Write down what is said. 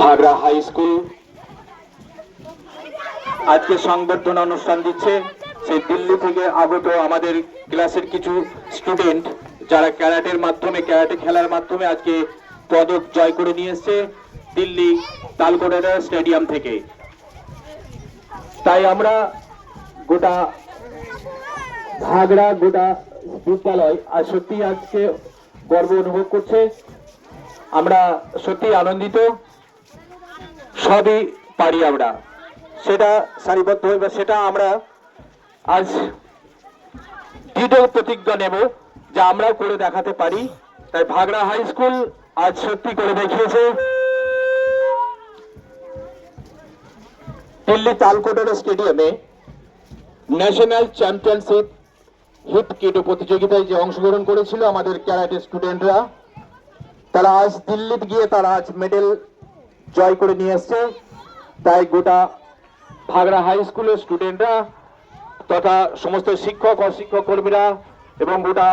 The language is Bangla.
ভাগড়া হাই স্কুল আজকে সংবর্ধনা অনুষ্ঠান দিচ্ছে সেই দিল্লি থেকে আগত আমাদের ক্লাসের কিছু স্টুডেন্ট যারা ক্যারাটের মাধ্যমে, ক্যারাটে খেলার মাধ্যমে আজকে পদক জয় করে নিয়ে এসছে দিল্লি তালকোটারা স্টেডিয়াম থেকে। তাই আমরা গোটা ভাগড়া গোটা বিদ্যালয়, আর সত্যি আজকে গর্ব অনুভব করছে। আমরা সত্যি আনন্দিত। সবই পারি আমরা। সেটা সারিবদ্ধ হই বা সেটা আমরা আজ দৃঢ় প্রতিজ্ঞা নেব যা আমরাও করে দেখাতে পারি। তাই ভাগড়া হাই স্কুল আজ সত্যি করে দেখিয়েছে। দিল্লি তালকোটারা স্টেডিয়ামে ন্যাশনাল চ্যাম্পিয়নশিপ হিপ কিটো প্রতিযোগিতায় যে অংশগ্রহণ করেছিল আমাদের ক্যারাটে স্টুডেন্টরা, তারা আজ দিল্লিতে গিয়ে তারা আজ মেডেল জয় করে নিয়ে আসছে তাই গোটা ভাগড়া হাই স্কুলের স্টুডেন্টরা তথা সমস্ত শিক্ষক, অশিক্ষক কর্মীরা এবং গোটা